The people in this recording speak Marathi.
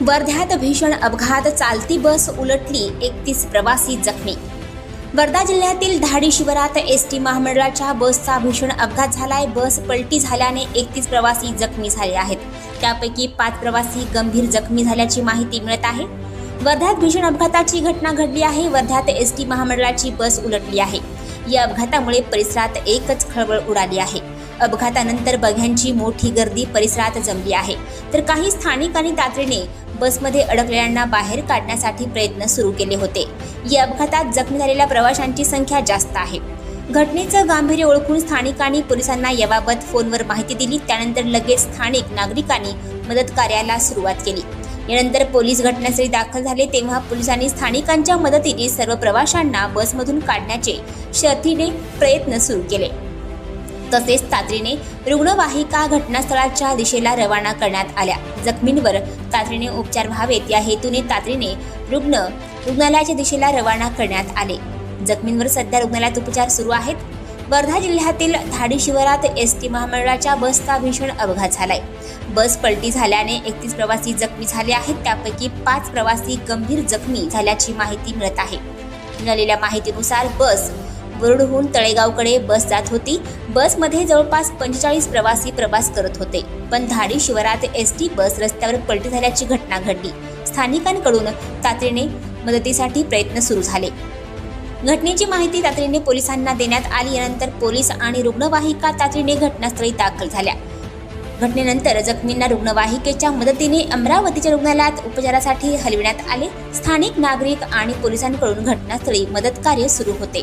वर्ध्यात भीषण अपघात चालती बस उलटली एकतीस प्रवासी जखमी. वर्धा जिल्ह्यातील धाडी शिवारात एस टी महामंडळाच्या बसचा भीषण अपघात झालाय. बस पलटी झाल्याने एकतीस प्रवासी जखमी झाले आहेत. त्यापैकी पाच प्रवासी गंभीर जखमी झाल्याची माहिती मिळत आहे. वर्ध्यात भीषण अपघाताची घटना घडली आहे. वर्ध्यात एस टी महामंडळाची बस उलटली आहे. या अपघातामुळे परिसरात एकच खळबळ उडाली आहे. अपघातानंतर बघ्यांची मोठी गर्दी परिसरात जमली आहे. तर काही स्थानिक आणि तातडीने बसमध्ये अडकलेल्यांना बाहेर काढण्यासाठी प्रयत्न सुरू केले होते. या अपघातात जखमी झालेल्या प्रवाशांची संख्या जास्त आहे. घटनेचं गांभीर्य ओळखून स्थानिकांनी पोलिसांना याबाबत फोनवर माहिती दिली. त्यानंतर लगेच स्थानिक नागरिकांनी मदत कार्याला सुरुवात केली. यानंतर पोलीस घटनास्थळी दाखल झाले. तेव्हा पोलिसांनी स्थानिकांच्या मदतीने सर्व प्रवाशांना बसमधून काढण्याचे शर्थीने प्रयत्न सुरू केले. तसेच तातडीने रुग्णवाहिका घटनास्थळाच्या दिशेला रवाना करण्यात आल्या. जखमींवर तातडीने उपचार व्हावेत या हेतूने तातडीने रुग्ण रुग्णालयाच्या दिशेला रवाना करण्यात आले. जखमींवर सध्या रुग्णालयात उपचार सुरू आहेत. वर्धा जिल्ह्यातील धाडी शिवारात एस टी महामंडळाच्या बसचा भीषण अपघात झालाय. बस पलटी झाल्याने एकतीस प्रवासी जखमी झाले आहेत. त्यापैकी पाच प्रवासी गंभीर जखमी झाल्याची माहिती मिळत आहे. मिळालेल्या माहितीनुसार बस वरुडहून तळेगावकडे बस जात होती. बसमध्ये जवळपास पंचेचाळीस प्रवासी प्रवास करत होते. पण धाडी शिवारात एस टी बस रस्त्यावर पलटी झाल्याची घटना घडली. स्थानिकांकडून तातडीने मदतीसाठी प्रयत्न सुरू झाले. घटनेची माहिती तातडीने पोलिसांना देण्यात आली. यानंतर पोलीस आणि रुग्णवाहिका तातडीने घटनास्थळी दाखल झाल्या. घटनेनंतर जखमींना रुग्णवाहिकेच्या मदतीने अमरावतीच्या रुग्णालयात उपचारासाठी हलविण्यात आले. स्थानिक नागरिक आणि पोलिसांकडून घटनास्थळी मदतकार्य सुरू होते.